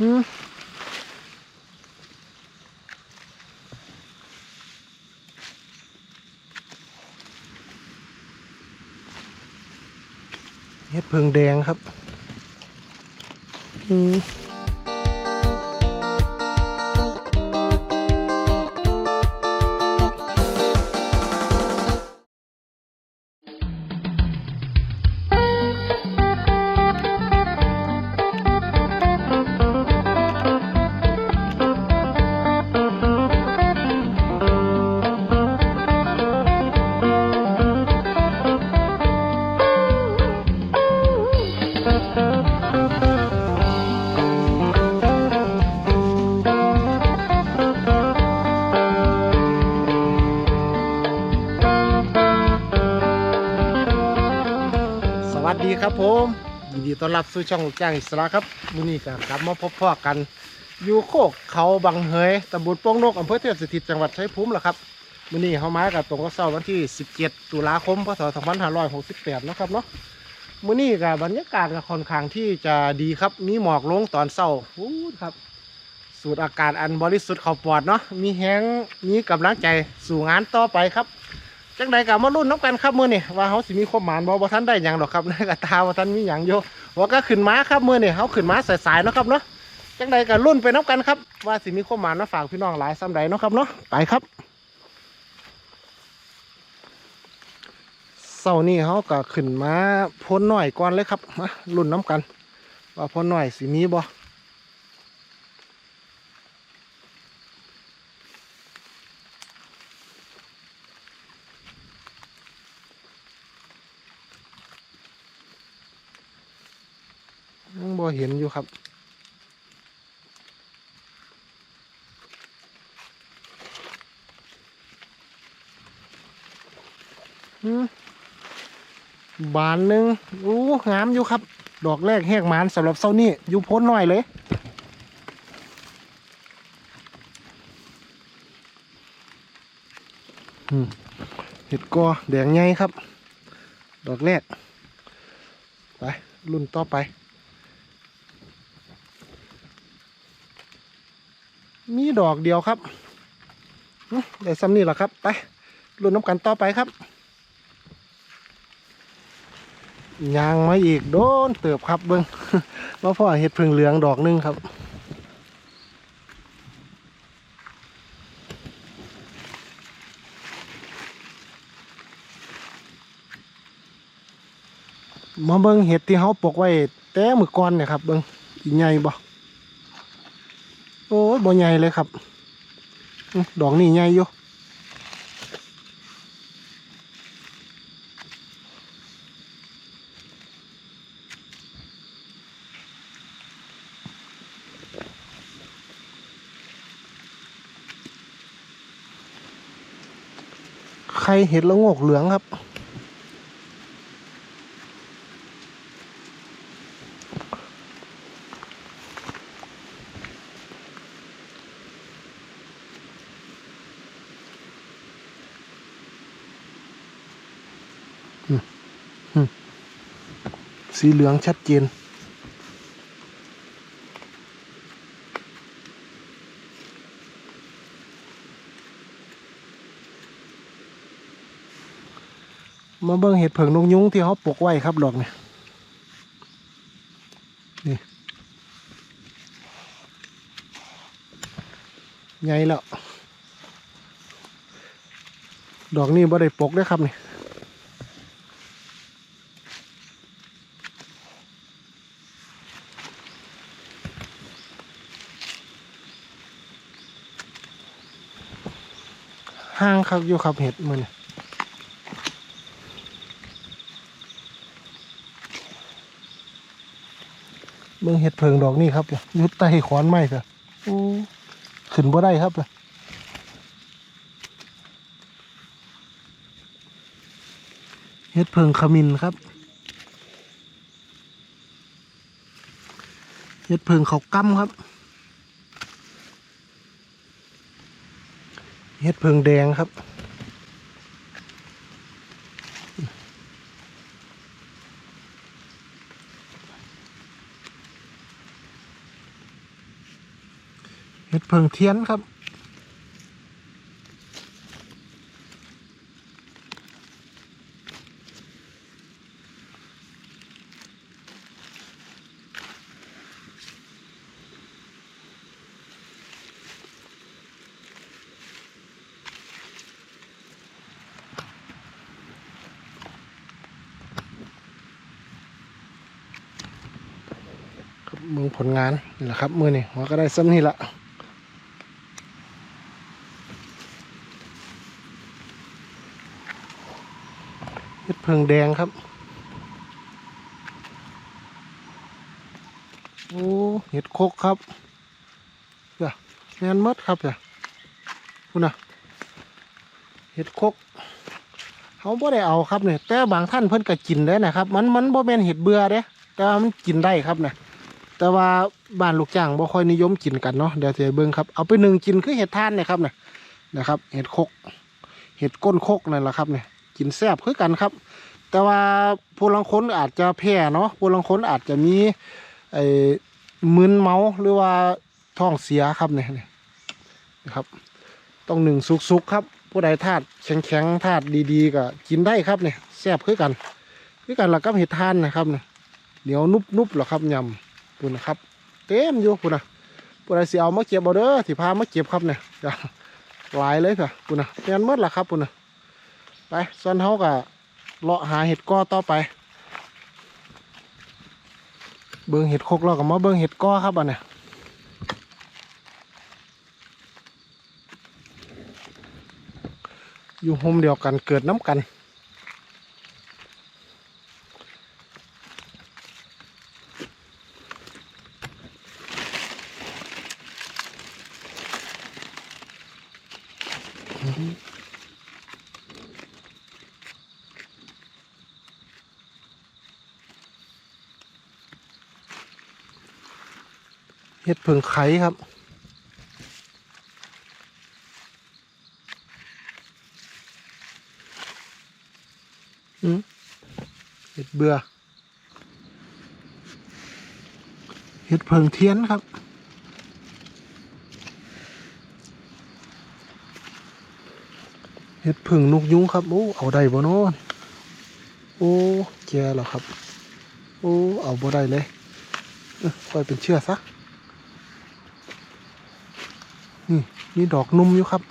อืมเห็ดเพิงแดงครับ อืม ครับผมยินดีต้อนรับสู่ช่องลูกจ้างอิสระครับมื้อนี้ก็กลับมาพบพ่อกัน อยู่โคกเขาบังเฮยตำบลโป่งนกอำเภอเทพสถิตจังหวัดชัยภูมิล่ะครับมื้อนี้เฮามากับตรงกับเสาร์วันที่ 17 ตุลาคมพศ2568เนาะครับเนาะมื้อนี้ก็บรรยากาศก็ค่อนข้างที่จะดีครับ มีหมอกลงตอนเช้าอู้ครับ สูดอากาศอันบริสุทธิ์เข้าปอดเนาะมีแฮงมีกำลังใจสู่งานต่อไปครับ จังใดกับมารุ่นน้ำกันครับมื้อนี่ว่าเขาสิมีความหมายบ่บ่ทันได้หยังดอกครับในกระตาบ่ทันมีหยังอยู่ว่าก็ขึ้นม้าครับมื้อนี่เขาขึ้นม้าสายๆเนาะครับเนาะจังใดกับรุ่นไปน้ำกันครับ ว่าสิมีความหมายมาฝากพี่น้องหลายซ้ำใดเนาะครับเนาะไปครับเสาร์นี้เขาก็ขึ้นม้าพ้นหน่อยก่อนเลยครับมารุ่นน้ำกัน ว่าพ้นหน่อยสิมีบ่ ยังบ่เห็นอยู่ครับ บานหนึ่งอู้งามอยู่ครับ ดอกแรกแหกหมานสำหรับเซานี่อยู่พ้นหน่อยเลยอืมเห็ดกอแดงไงครับ ดอกแรก ไปรุ่นต่อไป มี ดอกเดียวครับอื้อได้ซ้ำนี่แหละครับ ไปรุ่นน้ำกันต่อไปครับยางมาอีกโดนเติบครับเบิ้งว่าพ่อเห็ดพึงเหลืองดอกหนึงครับมาเบิ้งเห็ดที่เขาปลูกไว้แต่มือก่อนเนี่ยครับเบิ้งใหญ่บ่ โอ้ยบ่ใหญ่เลยครับ ดอกนี่ใหญ่อยู่ใครเห็ดละโงกเหลืองครับ สีเหลืองชัดเจน มาเบิ่งเห็ดเผิงนกยุ้งที่เขาปลูกไว้ครับดอกเนี่ยนี่ใหญ่แล้ว ดอกนี้บ่ได้ปลูกเด้ครับนี่ ห้างครับอยู่ครับเห็ดมือนี่เบิ่งเห็ดเพิงดอกนี่ครับอยุดใต้ขอนไม้ครับโอ้ขึ้นบ่ได้ครับเลยเห็ดเพิงขมินครับ เห็ดเพิงเขากั้มครับ เห็ดเพิงแดงครับ เห็ดเพิงเทียนครับ มืองผลงานนี่แหละครับมือนี่หัวก็ได้ซ้ำนี่ละเห็ดเพิงแดงครับ โอ้เห็ดโคกครับจ้ะแมนมดครับจ้ะคุณน่ะเห็ดโคกเขาบ่ได้เอาครับเนี่ยแต่บางท่านเพิ่นก็กินได้นะครับ มันมันบ่แม่นเห็ดเบื่อเด้แต่ว่ามันกินได้ครับเนี่ย แต่ว่าบ้านลูกจ้างบ่ค่อยนิยมกินกันเนาะเดี๋ยวจะเบิ่งครับเอาไปหนึ่งกินคือเห็ดท่านเนี่ยครับเนี่ยนะครับ เห็ดคก เห็ดก้นคกนั่นแหละครับเนี่ยกินแซ่บคือกันครับ แต่ว่าผู้ลังคนอาจจะแพ้เนาะผู้ลังคนอาจจะมีไอ้มึนเมาหรือว่าท้องเสียครับเนี่ยเนี่ยนะครับ ต้องหนึ่งสุกๆครับ ผู้ใดธาตุแข็งๆธาตุดีๆก็กินได้ครับเนี่ยแซ่บคือกันคือกันแล้วก็เห็ดท่านนะครับเนี่ยเหนียวนุบๆหรอครับยำ ปุ่นนะครับ เต็มอยู่ปุ่นนะปุ่นอะไรสิเอามาเก็บเอาเด้อที่พามาเก็บครับเนี่ยหลายเลยค่ะปุ่นนะเปลี่ยนหมดละครับปุ่นนะไปส่วนเขาก็เลาะหาเห็ดก้อต่อไป เบิ่งเห็ดโคกเราก็มาเบิ่งเห็ดก้อครับอันเนี่ยอยู่โฮมเดียวกันเกิดน้ำกัน เห็ดเพิงไข่ครับเห็ดเบื่อ เห็ดเพิงเทียนครับ เห็ดพึ่งนกยุงครับ โอ้ เอาได้บ่เนอนโอ้แก่แล้วครับ โอ้ เอาบ่ได้เลยเอ้อปล่อยเป็นเชื่อซะนี่มีดอกนุ่มอยู่ครับ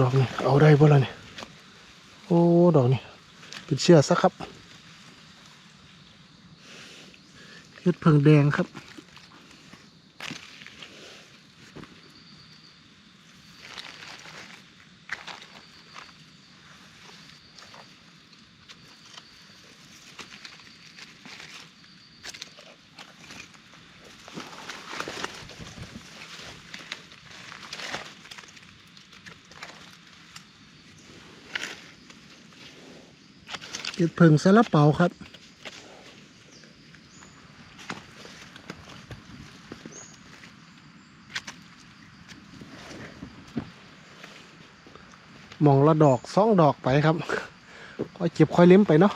ดอกนี่เอาได้บ่ล่ะนี่โอ้ดอกนี่เป็นเชื่อกซะครับเฮ็ดเพิงแดงครับ เฮ็ดเพิงซาลาเปาครับมองละดอกสองดอกไปครับค่อยเก็บค่อยเล้มไปเนาะ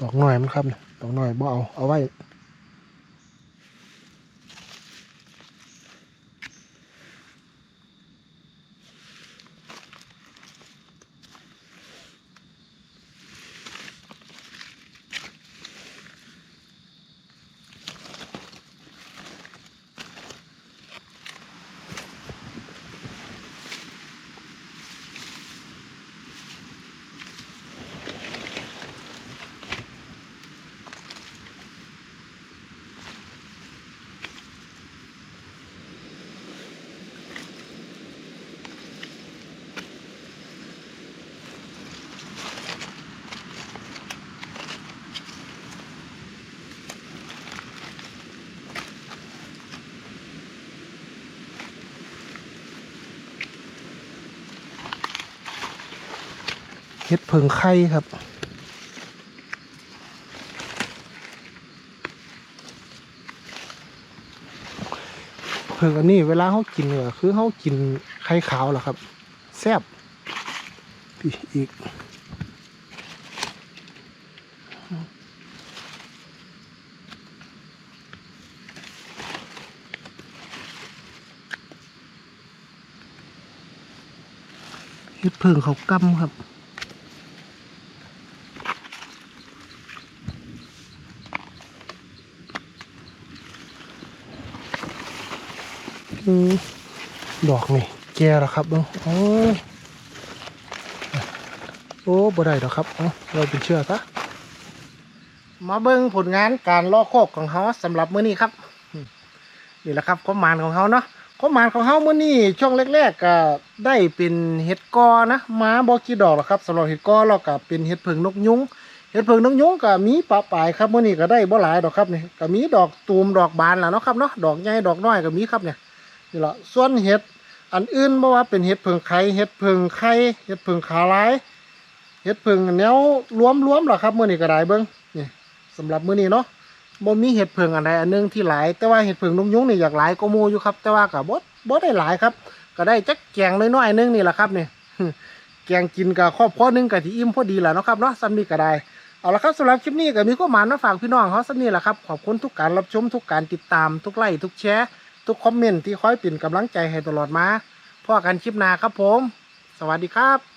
ดอกหน่อยมันครับเนี่ยดอกหน่อยบ่เอาเอาไว้ ห็ดเพิงไข่ครับเพิงอันนี้เวลาเขากินเนี่ยคือเขากินไข่ขาวเหรอครับ แซ่บพี่อีกเฮ็ดเพิงเขากำครับ ดอกนี่แก่แล้วครับเบิ้งโอ้โอ้บ่ได้ดอกครับเอาเราเป็นเชื่อซะมาเบิ้งผลงานการลอกโคกของเขาสำหรับมื้อนี้ครับนี่แหละครับข้อมานของเขาเนาะข้อมานของเขามื้อนี้ช่วงแรกๆก็ได้เป็นเห็ดกอนะมาบ่กี่ดอกหรอกครับสำหรับเห็ดกอแล้วก็เป็นเห็ดเพิงนกยุงเห็ดเพิงนกยุงก็มีปะปลายครับมื้อนี้ก็ได้บ่หลายดอกครับนี่ก็มีดอกตูมดอกบานแหละเนาะครับเนาะดอกใหญ่ดอกน้อยก็มีครับเนี่ย นี่ละส่วนเห็ดอันอื่นบ่ว่าเป็นเห็ดเพิงไข่เห็ดเพิงไข่เห็ดเพิงขาลายเห็ดเพิงแนวรวมๆหรอครับมื้อนี้ก็ได้เบิ่งนี่สำหรับมื้อนี้เนาะบ่มีเห็ดเพิงอันใดอันหนึงที่หลายแต่ว่าเห็ดเพิงนกยุงนี่อยากหลายก็มูอยู่ครับ แต่ว่าก็บ่บ่ได้หลายครับ ก็ได้จักแกงน้อยๆนึงนี่แหละครับนี่แกงกินกับครอบครัวหนึงก็สิอิ่มพอดีแหละเนาะครับเนาะซ้ำนี้ก็ได้เอาละครับสำหรับคลิปนี้ก็มีข้อมูลมาฝากพี่น้องเขาสักนี้แหละครับขอบคุณทุกการรับชมทุกการติดตามทุกไลค์ทุกแชร์ ทุกคอมเมนต์ที่คอยเป็นกำลังใจให้ตลอดมาพ่อกันคลิปหน้าครับผม สวัสดีครับ